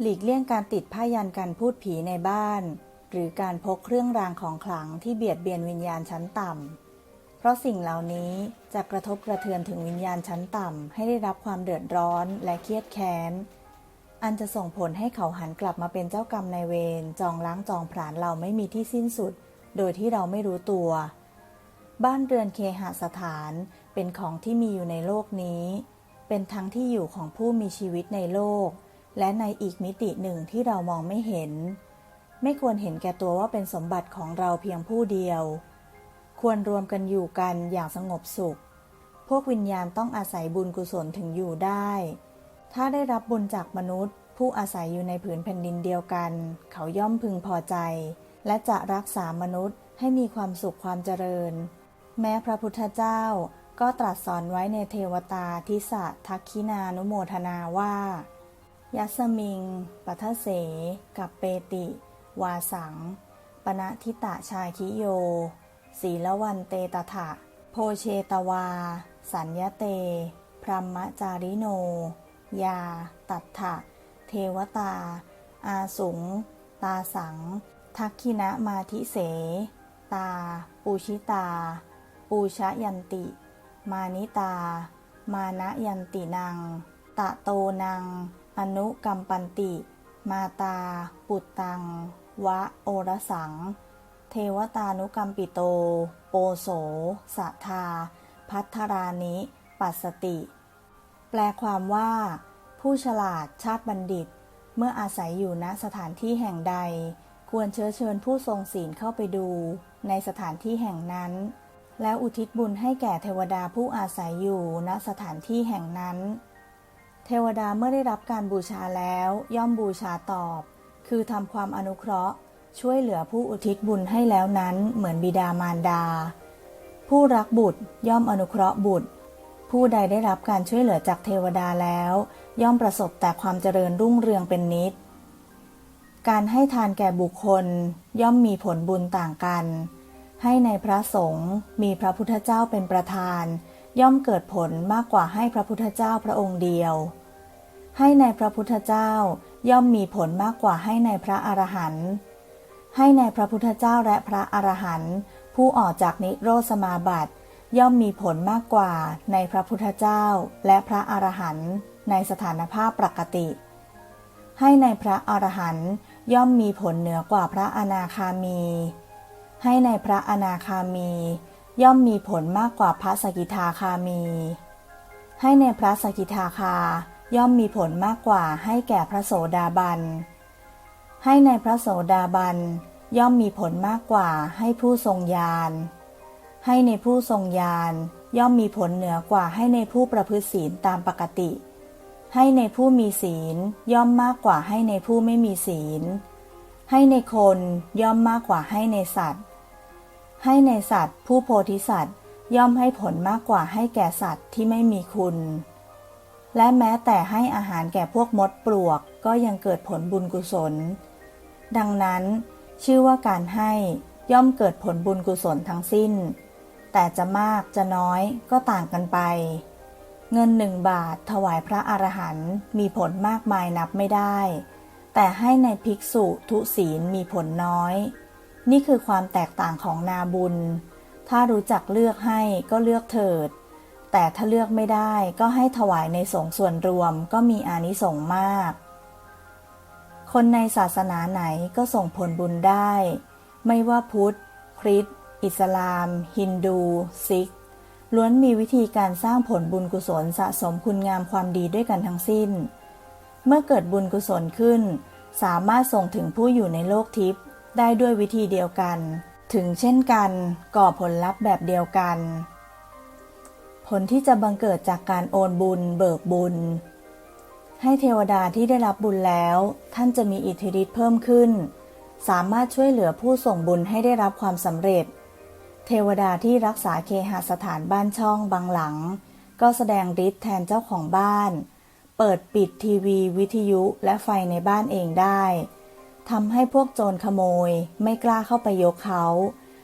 หลีกเลี่ยงการติดผ้ายันกันพูดผีในบ้าน หรือการพกเครื่องรางของขลังที่เบียดเบียนวิญญาณชั้นต่ำ เพราะสิ่งเหล่านี้จะกระทบกระเทือนถึงวิญญาณชั้นต่ำ ให้ได้รับความเดือดร้อนและเครียดแค้น อันจะส่งผลให้เขาหันกลับมาเป็นเจ้ากรรมนายเวรจองล้างจองผลาญเราไม่มีที่สิ้นสุด โดยที่เราไม่รู้ตัว บ้านเรือนเคหสถานเป็นของที่มีอยู่ในโลกนี้ เป็นทั้งที่อยู่ของผู้มีชีวิตในโลก และในอีกมิติหนึ่งที่เรามองไม่เห็น ไม่ควรเห็นแก่ตัวว่าเป็นสมบัติของเราเพียงผู้เดียว ควรรวมกันอยู่กันอย่างสงบสุข พวกวิญญาณต้องอาศัยบุญกุศลถึงอยู่ได้ ถ้าได้รับบุญจากมนุษย์ ผู้อาศัยอยู่ในผืนแผ่นดินเดียวกัน เขาย่อมพึงพอใจ และจะรักษามนุษย์ให้มีความสุขความเจริญ แม้พระพุทธเจ้าก็ตรัสสอนไว้ในเทวตาทิสะทักคินานุโมทนาว่า ยัสมิง ปัทเส กับเปติ วาสัง ปณทิตะชาคิโย ศีลวันเตตถะ โพเชตวา สัญญเต พรหมจาริโน ยา ตัตถะ เทวตา อาสุง ตาสัง ทักขินะมาทิเส ตา ปูชิตา ปูชะยันติ มานิตา มานะยันตินัง ตะโตนัง อนุกัมปันติ มาตา ปุตตัง วะโอรสัง เทวตานุกัมปิโตโปโสสัทา พัทรานิ ปัสสติ แปลความว่า ผู้ฉลาดชาติบัณฑิต เมื่ออาศัยอยู่ณสถานที่แห่งใด ควรเชื้อเชิญผู้ทรงศีลเข้าไปดู ในสถานที่แห่งนั้น แล้วอุทิศบุญให้แก่เทวดาผู้อาศัยอยู่ณสถานที่แห่งนั้น เทวดาเมื่อได้รับการบูชาแล้ว ย่อมบูชาตอบ คือทำความอนุเคราะห์ ช่วยเหลือผู้อุทิศบุญให้แล้วนั้นเหมือนบิดามารดา ผู้รักบุตรย่อมอนุเคราะห์บุตร ผู้ใดได้รับการช่วยเหลือจากเทวดาแล้ว ย่อมประสบแต่ความเจริญรุ่งเรืองเป็นนิด การให้ทานแก่บุคคลย่อมมีผลบุญต่างกัน ให้ในพระสงฆ์มีพระพุทธเจ้าเป็นประธาน ย่อมเกิดผลมากกว่าให้พระพุทธเจ้าพระองค์เดียว ให้ในพระพุทธเจ้าย่อมมีผลมากกว่าให้ในพระอรหันต์ ให้ในพระพุทธเจ้าและพระอรหันต์ผู้ออกจากนิโรธสมาบัติ ย่อมมีผลมากกว่าในพระพุทธเจ้าและพระอรหันต์ในสถานภาพปกติ ให้ในพระอรหันต์ย่อมมีผลเหนือกว่าพระอนาคามี ให้ในพระอนาคามี ย่อมมีผลมากกว่าพระสกิทาคามี ให้ในพระสกิทาคา ย่อมมีผลมากกว่าให้แก่พระโสดาบัน ให้ในพระโสดาบัน ย่อมมีผลมากกว่าให้ผู้ทรงญาณ ให้ในผู้ทรงญาณ ย่อมมีผลเหนือกว่าให้ในผู้ประพฤติศีลตามปกติ ให้ในผู้มีศีลย่อมมากกว่าให้ในผู้ไม่มีศีล ให้ในคนย่อมมากกว่าให้ในสัตว์ ให้ในสัตว์ ผู้โพธิสัตว์ย่อมให้ผลมากกว่าให้แก่สัตว์ที่ไม่มีคุณ และแม้แต่ให้อาหารแก่พวกมดปลวกก็ยังเกิดผลบุญกุศล ดังนั้น ชื่อว่าการให้ย่อมเกิดผลบุญกุศลทั้งสิ้น แต่จะมากจะน้อยก็ต่างกันไป เงินหนึ่งบาทถวายพระอรหันต์มีผลมากมายนับไม่ได้ แต่ให้ในภิกษุทุศีลมีผลน้อย นี่คือความแตกต่างของนาบุญ ถ้ารู้จักเลือกให้ก็เลือกเถิด แต่ถ้าเลือกไม่ได้ก็ให้ถวายในสงส่วนรวมก็มีอานิสงส์มาก คนในศาสนาไหนก็ส่งผลบุญได้ ไม่ว่าพุทธ คริสต์ อิสลาม ฮินดู ซิก ล้วนมีวิธีการสร้างผลบุญกุศลสะสมคุณงามความดีด้วยกันทั้งสิ้น เมื่อเกิดบุญกุศลขึ้น สามารถส่งถึงผู้อยู่ในโลกทิพย์ ได้ด้วยวิธีเดียวกัน ถึงเช่นกันก่อผลลัพธ์แบบเดียวกัน ผลที่จะบังเกิดจากการโอนบุญเบิกบุญ ให้เทวดาที่ได้รับบุญแล้ว ท่านจะมีอิทธิฤทธิ์เพิ่มขึ้น สามารถช่วยเหลือผู้ส่งบุญให้ได้รับความสำเร็จ เทวดาที่รักษาเคหสถานบ้านช่องบางหลัง ก็แสดงฤทธิ์แทนเจ้าของบ้าน เปิดปิดทีวีวิทยุและไฟในบ้านเองได้ ทำให้พวกโจรขโมยไม่กล้าเข้าไปยกเขา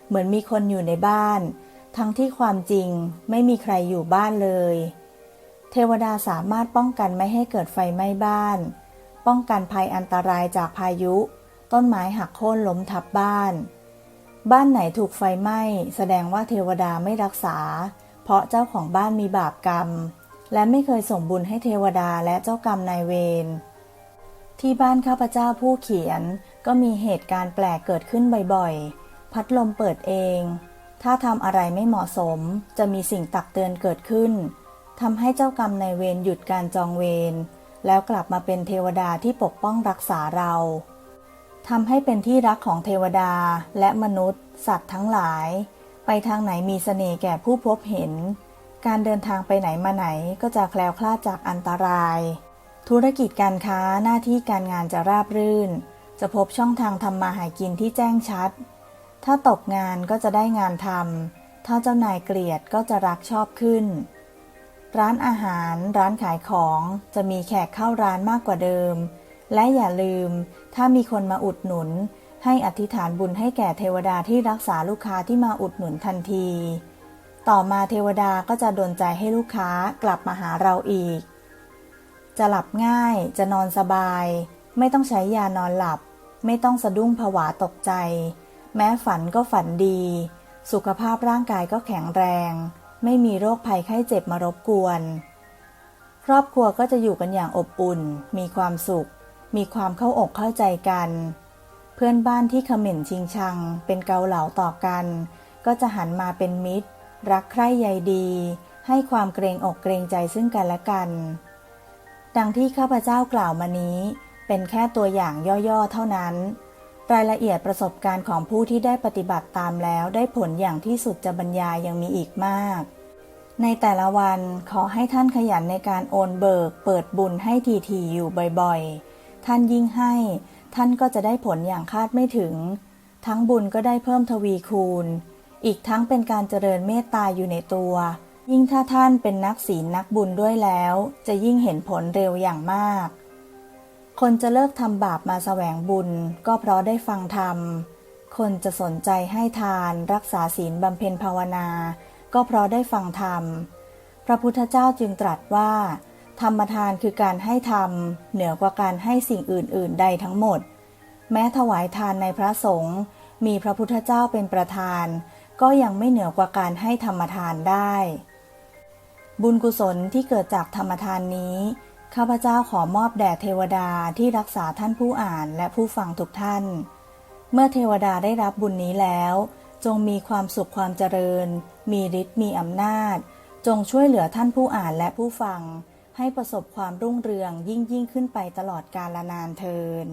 เหมือนมีคนอยู่ในบ้าน ทั้งที่ความจริงไม่มีใครอยู่บ้านเลย เทวดาสามารถป้องกันไม่ให้เกิดไฟไหม้บ้าน ป้องกันภัยอันตรายจากพายุ ต้นไม้หักโค่นล้มทับบ้าน บ้านไหนถูกไฟไหม้แสดงว่าเทวดาไม่รักษา เพราะเจ้าของบ้านมีบาปกรรม และไม่เคยส่งบุญให้เทวดาและเจ้ากรรมนายเวร ที่บ้านข้าพเจ้าผู้เขียนก็มีเหตุการณ์แปลกเกิดขึ้นบ่อยๆ พัดลมเปิดเอง ถ้าทำอะไรไม่เหมาะสมจะมีสิ่งตักเตือนเกิดขึ้นทำให้เจ้ากรรมนายเวรหยุดการจองเวรแล้วกลับมาเป็นเทวดาที่ปกป้องรักษาเราทำให้เป็นที่รักของเทวดาและมนุษย์ สัตว์ทั้งหลาย ไปทางไหนมีเสน่ห์แก่ผู้พบเห็น การเดินทางไปไหนมาไหนก็จะแคล้วคลาดจากอันตราย ธุรกิจการค้าหน้าที่การงานจะราบรื่น จะพบช่องทางทำมาหากินที่แจ้งชัด ถ้าตกงานก็จะได้งานทำถ้าเจ้านายเกลียดก็จะรักชอบขึ้น ร้านอาหารร้านขายของจะมีแขกเข้าร้านมากกว่าเดิม และอย่าลืม ถ้ามีคนมาอุดหนุน ให้อธิษฐานบุญให้แก่เทวดาที่รักษาลูกค้าที่มาอุดหนุนทันที ต่อมาเทวดาก็จะดลใจให้ลูกค้ากลับมาหาเราอีก จะหลับง่าย จะนอนสบาย ไม่ต้องใช้ยานอนหลับ ไม่ต้องสะดุ้งผวาตกใจ แม้ฝันก็ฝันดี สุขภาพร่างกายก็แข็งแรง ไม่มีโรคภัยไข้เจ็บมารบกวน ครอบครัวก็จะอยู่กันอย่างอบอุ่น มีความสุข มีความเข้าอกเข้าใจกัน เพื่อนบ้านที่เขม่นชิงชัง เป็นเกาเหลาต่อกัน ก็จะหันมาเป็นมิตร รักใคร่ใยดี ให้ความเกรงอกเกรงใจซึ่งกันและกัน ดังที่ข้าพเจ้ากล่าวมานี้ เป็นแค่ตัวอย่างย่อๆเท่านั้น รายละเอียดประสบการณ์ของผู้ที่ได้ปฏิบัติตามแล้วได้ผลอย่างที่สุดจะบรรยายยังมีอีกมาก ในแต่ละวันขอให้ท่านขยันในการโอนเบิก เปิดบุญให้ทีๆอยู่บ่อยๆ ท่านยิ่งให้ ท่านก็จะได้ผลอย่างคาดไม่ถึง ทั้งบุญก็ได้เพิ่มทวีคูณ อีกทั้งเป็นการเจริญเมตตาอยู่ในตัว ยิ่งถ้าท่านเป็นนักศีลนักบุญด้วยแล้ว จะยิ่งเห็นผลเร็วอย่างมาก คนจะเลิกทำบาปมาแสวงบุญ ก็เพราะได้ฟังธรรม คนจะสนใจให้ทานรักษาศีลบำเพ็ญภาวนา ก็เพราะได้ฟังธรรม พระพุทธเจ้าจึงตรัสว่า ธรรมทานคือการให้ธรรม เหนือกว่าการให้สิ่งอื่น ๆ ใดทั้งหมด แม้ถวายทานในพระสงฆ์มีพระพุทธเจ้าเป็นประธาน ก็ยังไม่เหนือกว่าการให้ธรรมทานได้ บุญกุศลที่เกิดจากธรรมทานนี้ ข้าพเจ้าขอมอบแด่เทวดาที่รักษาท่านผู้อ่านและผู้ฟังทุกท่าน เมื่อเทวดาได้รับบุญนี้แล้ว จงมีความสุขความเจริญ มีฤทธิ์มีอำนาจ จงช่วยเหลือท่านผู้อ่านและผู้ฟัง ให้ประสบความรุ่งเรืองยิ่งยิ่งขึ้นไปตลอดกาลนานเทิน